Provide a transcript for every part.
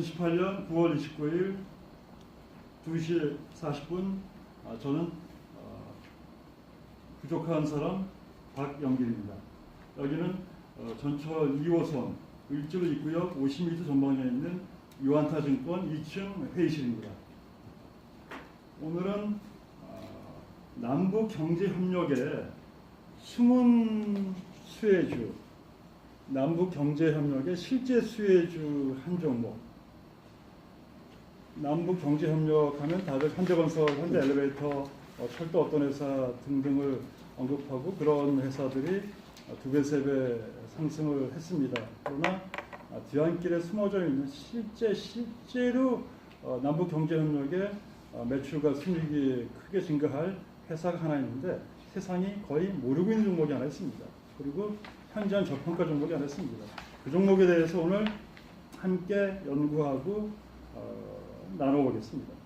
2018년 9월 29일 2시 40분 아, 저는 어, 부족한 사람 박영길입니다. 여기는 어, 전철 2호선 을지로 입구역 50m 전방에 있는 유한타증권 2층 회의실입니다. 오늘은 어, 남북 경제협력의 숨은 수혜주 남북 경제협력의 실제 수혜주 한 종목. 남북 경제 협력하면 다들 현대건설, 현대엘리베이터, 어, 철도 어떤 회사 등등을 언급하고 그런 회사들이 두 배, 세 배 상승을 했습니다. 그러나 아, 뒤안길에 숨어져 있는 실제 실제로 어, 남북 경제 협력의 어, 매출과 순이익이 크게 증가할 회사가 하나 있는데 세상이 거의 모르고 있는 종목이 하나 있습니다. 그리고 현재한 저평가 종목이 하나 있습니다. 그 종목에 대해서 오늘 함께 연구하고 어, 나눠보겠습니다.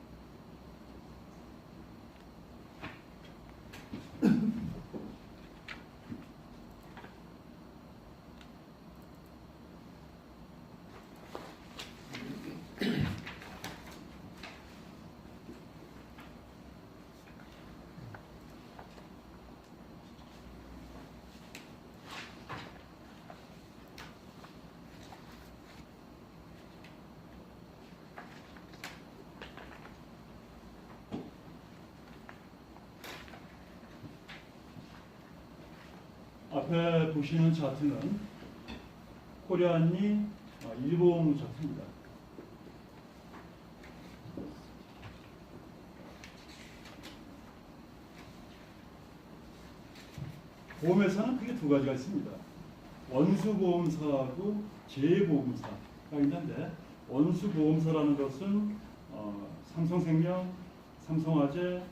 앞에 보시는 차트는 코리안리 어, 일봉 차트입니다. 보험회사는 크게 두 가지가 있습니다. 원수보험사하고 재보험사가 있는데 원수보험사라는 것은 어, 삼성생명, 삼성화재,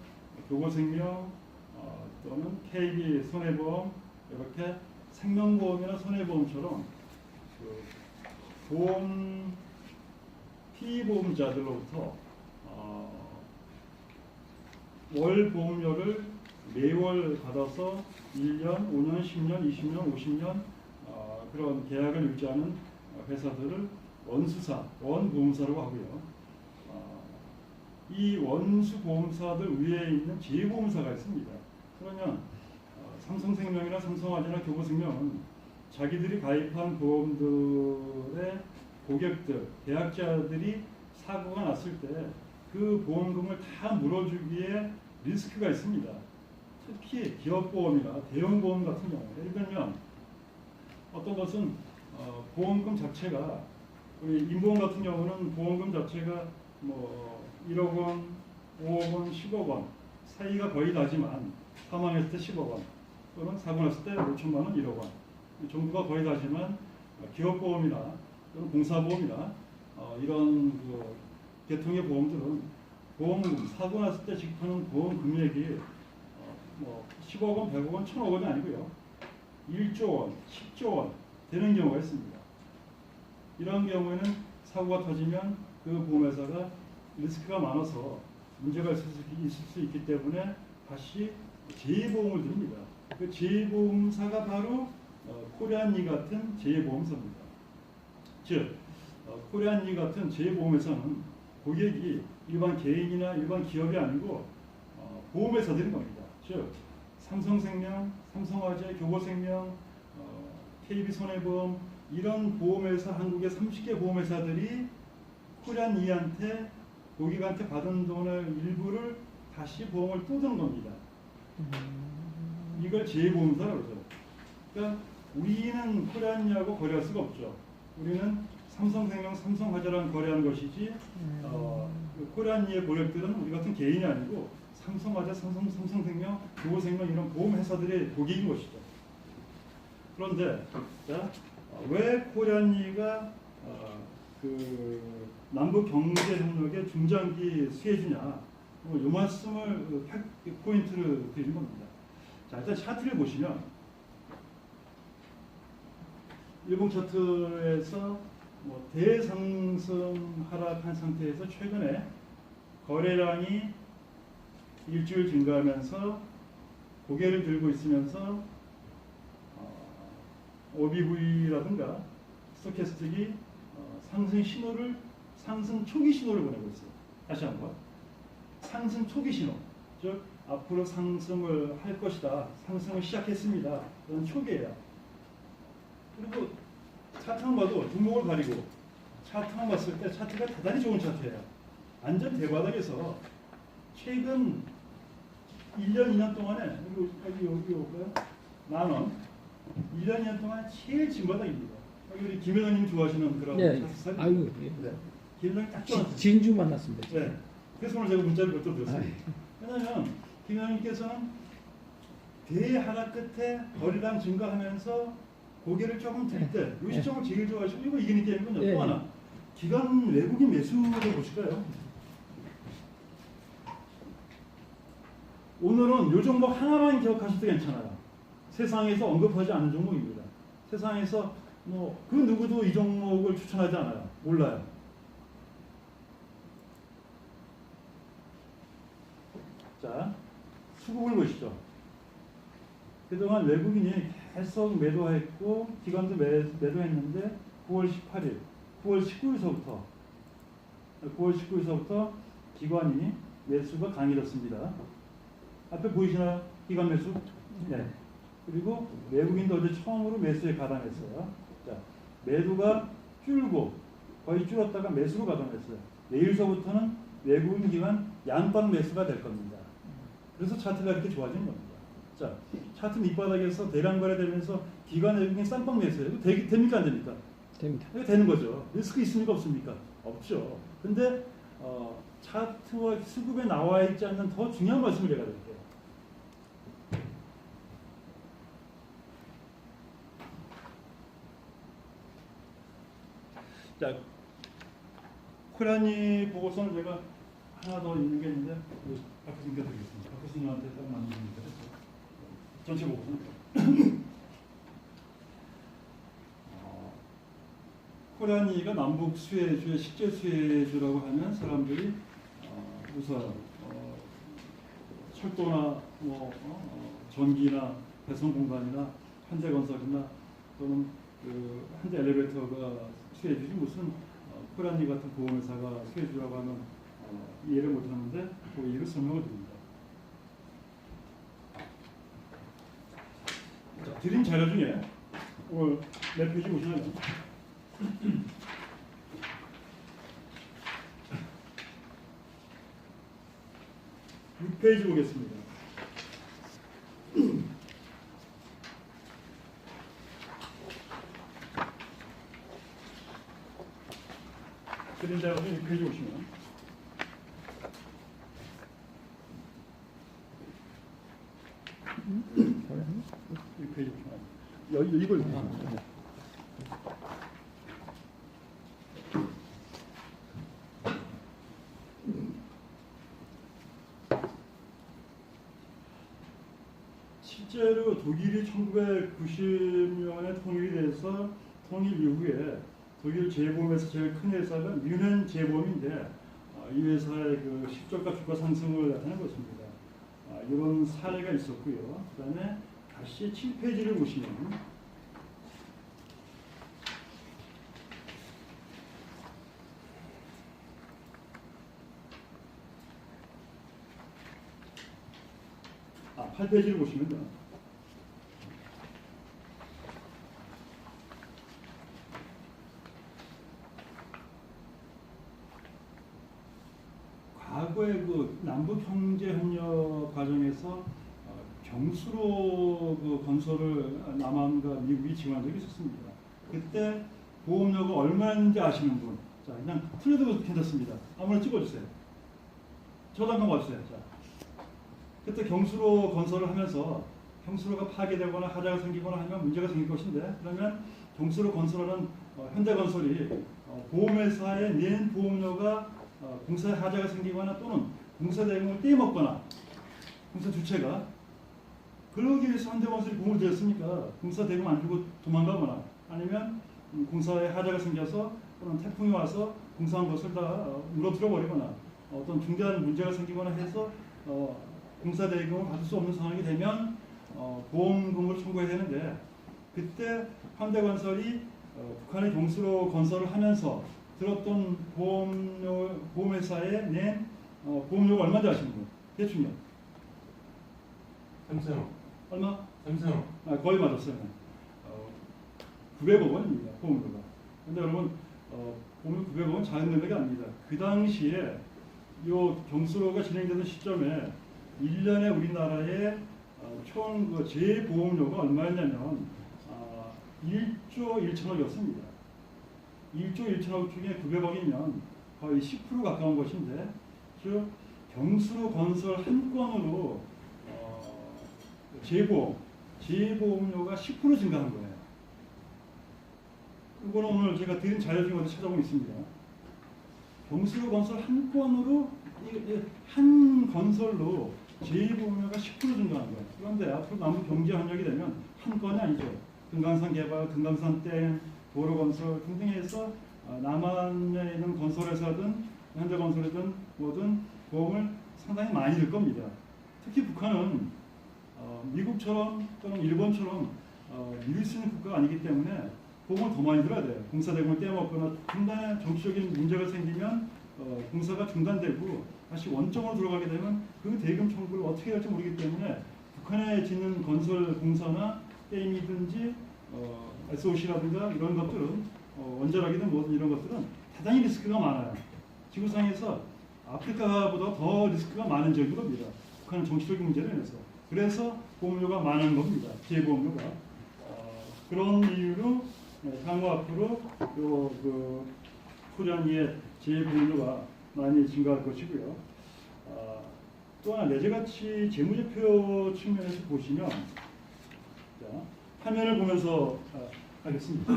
교보생명 어, 또는 KB 손해보험 이렇게 생명보험이나 손해보험처럼 그 보험 피보험자들로부터 어, 월 보험료를 매월 받아서 1년, 5년, 10년, 20년, 50년 어, 그런 계약을 유지하는 회사들을 원수사, 원보험사라고 하고요. 어, 이 원수보험사들 위에 있는 재보험사가 있습니다. 그러면 어, 삼성생명이나 삼성화재나 교보생명은 자기들이 가입한 보험들의 고객들, 계약자들이 사고가 났을 때 그 보험금을 다 물어주기에 리스크가 있습니다. 특히 기업보험이나 대형보험 같은 경우 예를 들면 어떤 것은 어, 보험금 자체가 우리 인보험 같은 경우는 보험금 자체가 뭐 1억 원, 5억 원, 10억 원 사이가 거의 나지만 사망했을 때 10억 원 또는 사고 났을 때 5천만 원, 1억 원이 정도가 거의 다지만 기업보험이나 또는 공사보험이나 어, 이런 그 계통의 보험들은 보험금 사고 났을 때 지급하는 보험 금액이 어, 뭐 10억 원, 100억 원, 1000억 원이 아니고요. 1조 원, 10조 원 되는 경우가 있습니다. 이런 경우에는 사고가 터지면 그 보험회사가 리스크가 많아서 문제가 있을 수 있기 때문에 다시 재보험을 드립니다. 그 재보험사가 바로 어, 코리안리 같은 재보험사입니다. 즉 어, 코리안리 같은 재보험회사는 고객이 일반 개인이나 일반 기업이 아니고 어, 보험회사들인 겁니다. 즉 삼성생명, 삼성화재, 교보생명, 어, KB손해보험 이런 보험회사 한국의 30개 보험회사들이 코리안리한테 고객한테 받은 돈의 일부를 다시 보험을 뜯은 겁니다. 이걸 재보험사라고 그러죠. 그러니까 우리는 코리안리하고 거래할 수가 없죠. 우리는 삼성생명, 삼성화재랑 거래하는 것이지 어, 그 코리안리의 고객들은 우리 같은 개인이 아니고 삼성화재, 삼성, 삼성생명, 교보생명 이런 보험회사들의 고객인 것이죠. 그런데 자, 어, 왜 코리안리가 어, 그 남북 경제 협력의 중장기 수혜주냐? 뭐, 이 말씀을 그 팩- 포인트를 드리는 겁니다. 자, 일단 차트를 보시면 일본 차트에서 뭐 대상승 하락한 상태에서 최근에 거래량이 일주일 증가하면서 고개를 들고 있으면서 어, OBV라든가 스토캐스틱이 어, 상승 신호를 상승 초기 신호를 보내고 있어요. 다시 한번 상승 초기 신호, 즉 앞으로 상승을 할 것이다, 상승을 시작했습니다. 그런 초기예요. 그리고 차트만 봐도 두목을 가리고 차트만 봤을 때 차트가 대단히 좋은 차트예요. 완전 대바닥에서 최근 1년, 2년 동안에 여기 여기 여기 볼까요? 만 원. 1년, 2년 동안 제일 진바닥입니다. 여기 우리 김 회장님 좋아하시는 그런 네. 차트 스타일. 아유, 예. 네. 김 회장님 딱 지- 좋아하세요. 진주 만났습니다. 네. 그래서 오늘 제가 문자를 몇통 드렸어요. 아이. 왜냐하면 김 회장님께서는 대하락 끝에 거리감 증가하면서 고개를 조금 들 때, 이 시점을 제일 좋아하시고 이거 이기는 게임은요. 네. 또 하나 기관 외국인 매수를 보실까요? 오늘은 요 종목 하나만 기억하셔도 괜찮아요. 세상에서 언급하지 않은 종목입니다. 세상에서 뭐 그 누구도 이 종목을 추천하지 않아요. 몰라요. 자, 수급을 보시죠. 그동안 외국인이 계속 매도했고 기관도 매, 매도했는데 9월 18일, 9월 19일서부터 9월 19일서부터 기관이 매수가 강해졌습니다. 앞에 보이시나요? 기관 매수? 네. 그리고 외국인도 어제 처음으로 매수에 가담했어요. 자, 매도가 줄고 거의 줄었다가 매수로 가담했어요. 내일서부터는 외국인 기관 양방 매수가 될 겁니다. 그래서 차트가 이렇게 좋아진 겁니다. 자, 차트 밑바닥에서 대량 거래되면서 기관 외국인 쌍방 매수예요. 되, 됩니까 안 됩니까? 됩니다. 이거 되는 거죠. 리스크 있습니까 없습니까? 없죠. 근데 어, 차트와 수급에 나와 있지 않는 더 중요한 말씀을 제가 드릴게요. 자, 코란이 보고서는 제가 하나 더 있는 게 있는데 그 박수님께 드리겠습니다. 박수님한테 딱 맞는 겁니다. 전체 보고서는. 어, 코란이가 남북 수혜주의 식재 수혜주라고 하면 사람들이 어, 우선 어, 철도나 뭐 어, 어, 전기나 배송 공간이나 현대 건설이나 또는 그 현대 엘리베이터가 수혜주지 무슨 어, 코란이 같은 보험회사가 수혜주라고 하면 어, 이해를 못하는데 그 이해를 설명을 드립니다. 자, 드린 자료 중에 오늘 몇 페이지 보시나요? 6페이지 보겠습니다. 그린 자료 6페이지 보시면 그래요? 6페이지 보시면 여기 이걸 보시면 실제로 독일이 1990년에 통일이 돼서 통일 이후에 독일 재보험에서 제일 큰 회사가 뮌헨 재보험인데 어, 이 회사의 그 실적과 주가 상승을 나타낸 것입니다. 아, 이런 사례가 있었고요. 그 다음에 다시 7페이지를 보시면 아, 8페이지를 보시면. 과거에 그 남북 경제 협력 과정에서 어, 경수로 그 건설을 남한과 미국이 지원한 적이 있었습니다. 그때 보험료가 얼마인지 아시는 분? 자, 그냥 틀려도 괜찮습니다. 아무나 찍어주세요. 저도 한번 봐주세요. 자, 그때 경수로 건설을 하면서 경수로가 파괴되거나 하자가 생기거나 하면 문제가 생길 것인데 그러면 경수로 건설하는 어, 현대건설이 어, 보험회사에 낸 보험료가 어, 공사에 하자가 생기거나 또는 공사 대금을 떼먹거나 공사 주체가 그러기 위해서 현대건설이 보험을 들였습니까? 공사 대금 안 주고 도망가거나 아니면 음, 공사에 하자가 생겨서 또는 태풍이 와서 공사한 것을 다 어, 물어들어 버리거나 어떤 중대한 문제가 생기거나 해서 어, 공사 대금을 받을 수 없는 상황이 되면 어, 보험금을 청구해야 되는데 그때 현대건설이 어, 북한의 경수로 건설을 하면서 들었던 보험료, 보험회사에 낸 어, 보험료가 얼마인지 분? 대충요. 삼성호. 얼마? 삼성호. 아, 거의 맞았어요. 어, 900억 원입니다. 보험료가. 근데 여러분 어, 보험료 900억 원 작은 금액이 아닙니다. 그 당시에 요 경수로가 진행되는 시점에 1년에 우리나라의 어, 총그 재보험료가 얼마였냐면 아, 1조 1천억이었습니다. 1조 1천억 중에 900억이면 거의 10% 가까운 것인데 즉 경수로 건설 한 건으로 어, 재보험, 재보험료가 10% 증가한 거예요. 이거는 오늘 제가 드린 자료 중에 어디 찾아보면 있습니다. 경수로 건설 한 건으로 한 건설로 제2보험료가 10% 증가한 거예요. 그런데 앞으로 남은 경제 협력이 되면 한 건이 아니죠. 금강산 개발, 금강산 댐, 도로 건설 등등 해서 어, 남한에 있는 건설회사든 현대건설이든 뭐든 보험을 상당히 많이 들 겁니다. 특히 북한은 어, 미국처럼 또는 일본처럼 어, 믿을 수 있는 국가가 아니기 때문에 보험을 더 많이 들어야 돼요. 공사 대금을 떼먹거나 중단에 정치적인 문제가 생기면 어, 공사가 중단되고 다시 원점으로 들어가게 되면 그 대금 청구를 어떻게 할지 모르기 때문에 북한에 짓는 건설 공사나 게임이든지 어, SOC라든가 이런 것들은 어, 원자력이든 뭐든 이런 것들은 대단히 리스크가 많아요. 지구상에서 아프리카보다 더 리스크가 많은 지역인 겁니다. 북한은 정치적인 문제로 인해서. 그래서 보험료가 많은 겁니다. 재보험료가. 어, 그런 이유로 네, 향후 앞으로 요 그 코리안의 재보험료가 많이 증가할 것이고요. 아, 또 하나 레저가치 재무제표 측면에서 보시면 자, 화면을 보면서 아, 하겠습니다.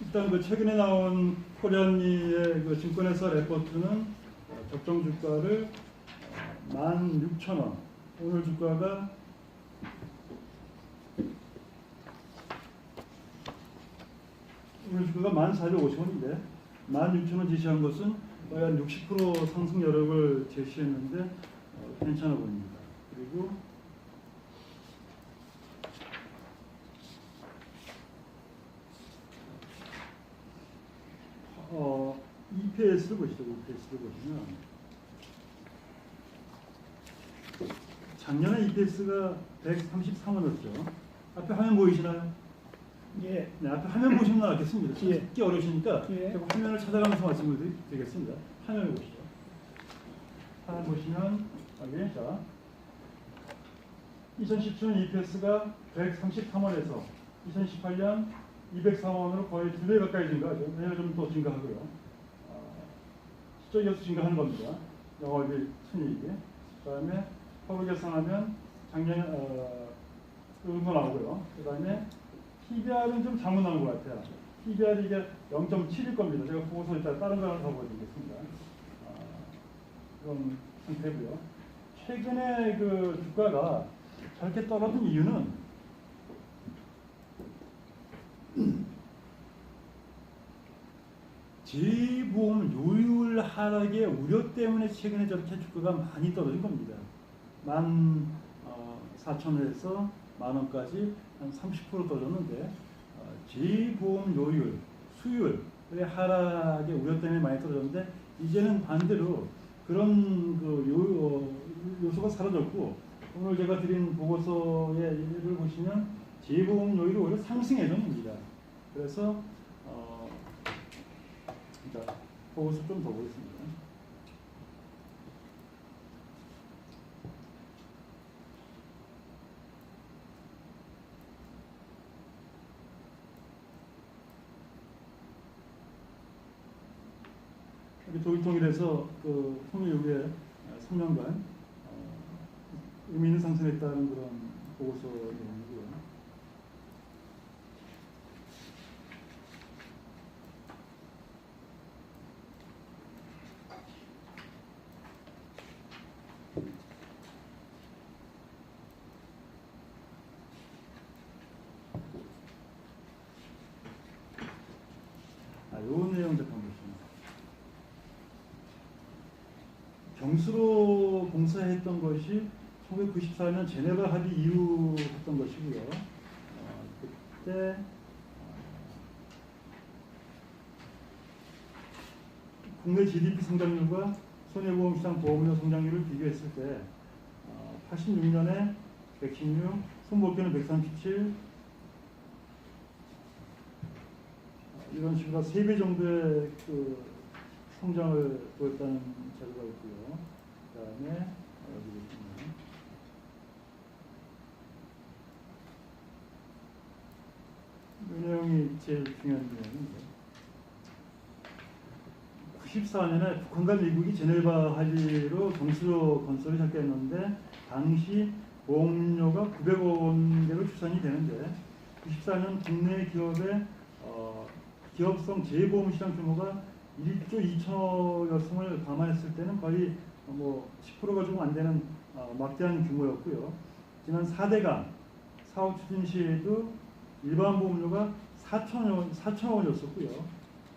일단 그 최근에 나온 코리안리의 그 증권회사 레포트는 어, 적정 주가를 16,000원, 오늘 주가가 오늘 주가가 1,450원인데 16,000원 제시한 것은 거의 한 60% 상승 여력을 제시했는데 어, 괜찮아 보입니다. 그리고 어, EPS를 보시죠. EPS를 보시면 작년에 EPS가 133원이었죠. 앞에 화면 보이시나요? 예. 네, 앞에 화면 보시면 알겠습니다. 예. 듣기 어려우시니까 예. 화면을 찾아가면서 말씀을 드리- 드리겠습니다. 화면을 보시죠. 화면 보시면 여기 자 2017년 EPS가 133원에서 2018년 204원으로 거의 두 배 가까이 증가하죠. 내년 좀더 증가하고요. 어, 시적에서 증가하는 겁니다. 영업이 순이익이. 그 다음에 서로 계산하면 작년에 어, 음도 나오고요. 그 다음에 PBR은 좀 잘못 나온 것 같아요. PBR이 이게 0.7일 겁니다. 제가 보고서 이따 다른 거 하나 더 보여드리겠습니다. 아, 그런 상태고요. 최근에 그 주가가 저렇게 떨어진 이유는 재보험 요율 하락의 우려 때문에 최근에 저렇게 주가가 많이 떨어진 겁니다. 만 어, 4천원에서 만 원까지 한 30% 떨어졌는데 어, 재보험 요율, 수율의 하락의 우려 때문에 많이 떨어졌는데 이제는 반대로 그런 그 요, 어, 요소가 사라졌고 오늘 제가 드린 보고서의 예를 보시면 재보험 요율이 오히려 상승 예정입니다. 그래서 어, 자, 보고서 좀 더 보겠습니다. 여기 조기통일에서 그 통일 이후에 3년간 어, 의미 있는 상승했다는 그런 보고서 내용이고요. 아, 요 내용 잠깐 보시면. 동수로 봉사했던 것이 1994년 제네바 합의 이후 했던 것이고요. 어, 그때 어, 국내 GDP 성장률과 손해보험 시장 보험료 성장률을 비교했을 때 어, 86년에 116, 손목표는 137, 어, 이런 식으로 3배 정도의 그 성장을 보였다는 자료가 있고요. 그 다음에 여기 보시면 이 내용이 제일 중요한 내용인데 94년에 북한과 미국이 제네바 합의로 동수로 건설을 시작했는데 당시 보험료가 900억 원대로 추산이 되는데 94년 국내 기업의 어, 기업성 재보험 시장 규모가 1조 2천여 성을 감안했을 때는 거의 뭐 10%가 좀안 되는 어, 막대한 규모였고요. 지난 4대강 사업 추진 시에도 일반 보험료가 4천 원, 4천 원이었었고요.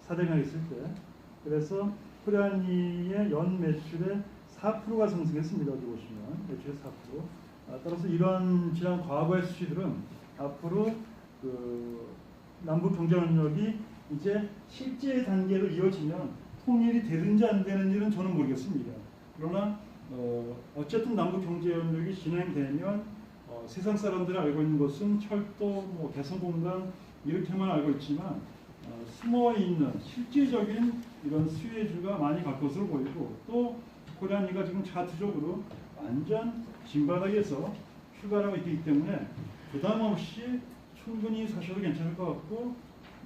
4대강 있을 때. 그래서 코리안이의 연 매출의 4%가 상승했습니다. 여기 보시면 매출의 4%. 아, 따라서 이런 지난 과거의 수치들은 앞으로 그 남북 경제 협력이 이제 실제 단계로 이어지면 통일이 되든지 안 되는지는 저는 모르겠습니다. 그러나 어, 어쨌든 남북 경제 협력이 진행되면 어, 세상 사람들이 알고 있는 것은 철도, 뭐 개성공단 이렇게만 알고 있지만 어, 숨어 있는 실질적인 이런 수혜주가 많이 갈 것으로 보이고 또 코리안이가 지금 차트적으로 완전 진바닥에서 휴가라고 있기 때문에 부담 없이 충분히 사셔도 괜찮을 것 같고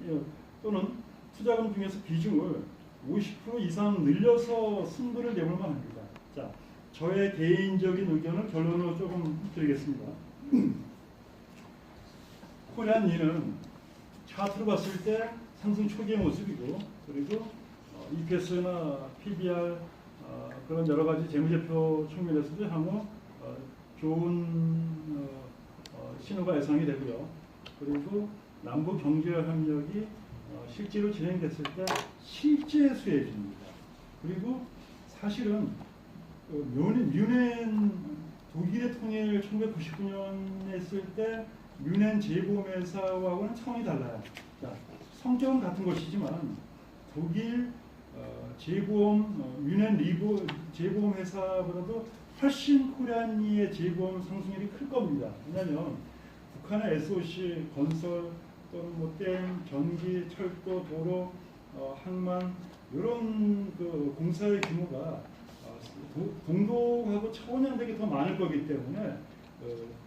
예, 또는 투자금 중에서 비중을 50% 이상 늘려서 승부를 내볼 만합니다. 자, 저의 개인적인 의견을 결론으로 조금 드리겠습니다. 코리안 이는 차트로 봤을 때 상승 초기의 모습이고 그리고 어, EPS나 PBR 어, 그런 여러 가지 재무제표 측면에서도 향후 어, 좋은 어, 어, 신호가 예상이 되고요. 그리고 남북 경제 협력이 어, 실제로 진행됐을 때 실제 수혜주입니다. 그리고 사실은 그 뮤넨 독일의 통일 1999년에 했을 때 뮤넨 재보험회사하고는 차원이 달라요. 자, 성격은 같은 것이지만 독일 어, 재보험 어, 뮤넨 리보 재보험 회사보다도 훨씬 코리안리의 재보험 상승률이 클 겁니다. 왜냐하면 북한의 SOC 건설 또는 뭐댐 전기, 철도, 도로, 어, 항만 이런 그 공사의 규모가 어, 도- 동독하고 차원양되게 더 많을 거기 때문에 어,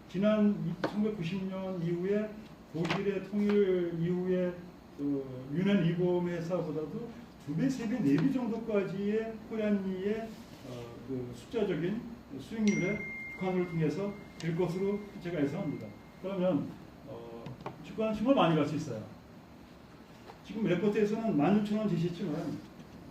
지난 1990년 이후에 독일의 통일 이후에 그 유엔 리보험 회사보다도 두 배, 세 배, 네 배 정도까지의 코리안리의 어, 그 숫자적인 수익률에 북한을 통해서 될 것으로 제가 예상합니다. 그러면 어, 주가는 정말 많이 갈 수 있어요. 지금 레포트에서는 16,000원 제시했지만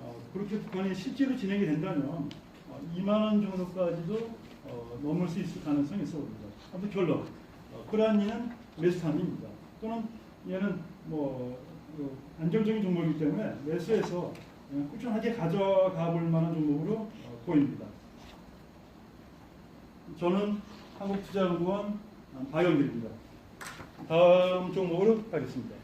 어, 그렇게 북한이 실제로 진행이 된다면 어, 2만 원 정도까지도 어, 넘을 수 있을 가능성이 있어 봅니다. 아무튼 결론, 어, 코리안리는 매수탄입니다. 또는 얘는 뭐 어, 안정적인 종목이기 때문에 매수해서 어, 꾸준하게 가져가 볼 만한 종목으로 어, 보입니다. 저는 한국투자연구원 어, 박영길입니다. 다음 종목으로 가겠습니다.